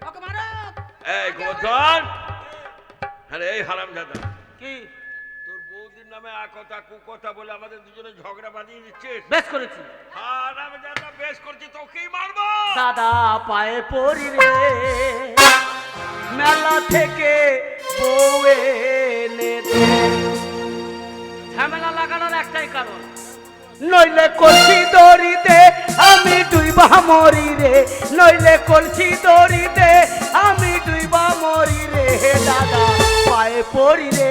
এই গোবর্ধন। আরে এই হারাম দাদা কি? তোর বৌদির নামে আ কথা বলে আমাদের দুজনে ঝগড়া বাঁধিয়ে দিচ্ছিস? বেশ করেছি। বেশ করছি তোকেই মারবো। দাদা পায়ে পড়ি রে মেলা থেকে বউ এনে ঝামেলা লাগানোর একটাই কারণ। নইলে আমি ডুইবা মরি রে, নইলে কলসি দড়িতে। আমি ডুইবা মরি রে দাদা, পায়ে পড়ি রে।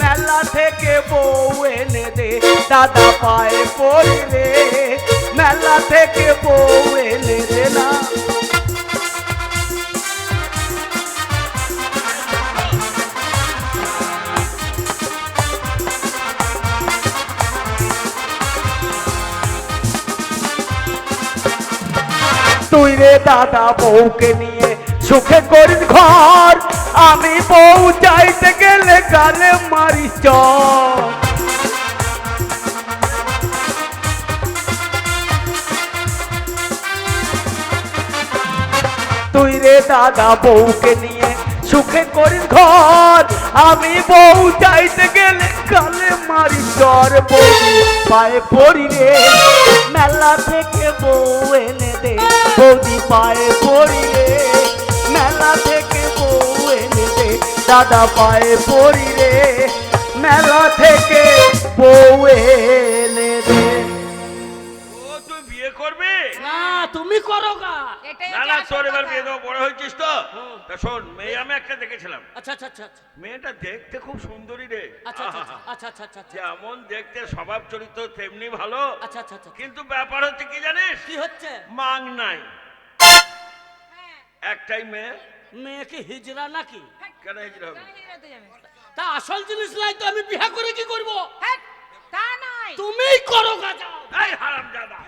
মেলা থেকে বউ এনে দে, দাদা পায়ে পড়ি রে। তুই রে দাদা বউকে নিয়ে সুখে করিস ঘর। আমি বউ চাইতে গেলে গালে মারিস চর। তুই রে দাদা বউকে নিয়ে সুখে করিস ঘর। আমি বউ চাইতে গেলে গালে মারি চর বৌদি পায়ে পড়ি রে, মেলা থেকে বউ পায়ে পড়ি রে মেলা থেকে বউ এনে দে দাদা পায়ে পড়ি রে মেলা থেকে বউ এনে দে ও তুই বিয়ে করবি? না তুমি করো গা। না হচ্ছে না আসল তোর এবার বিয়ে দেবো বড় হয়েছিস তো? তা শোন মেয়ে আমি একটা দেখেছিলাম। আচ্ছা আচ্ছা আচ্ছা আচ্ছা। মেয়েটা দেখতে খুব সুন্দরী রে। আচ্ছা আচ্ছা আচ্ছা আচ্ছা আচ্ছা আচ্ছা যেমন দেখতে স্বভাব চরিত্র তেমনি ভালো। আচ্ছা আচ্ছা। কিন্তু ব্যাপার হচ্ছে কি জানিস? কি হচ্ছে? মাং নাই। একটাই মেয়ে? মেয়েকে হিজরা হিজড়া নাকি? কেন হিজরা হবে? তা আসল জিনিস নাই তো আমি বিয়ে করে কি করব? হ্যাঁ, তা নাই। তুমিই করো গাজা এই হারাম দাদা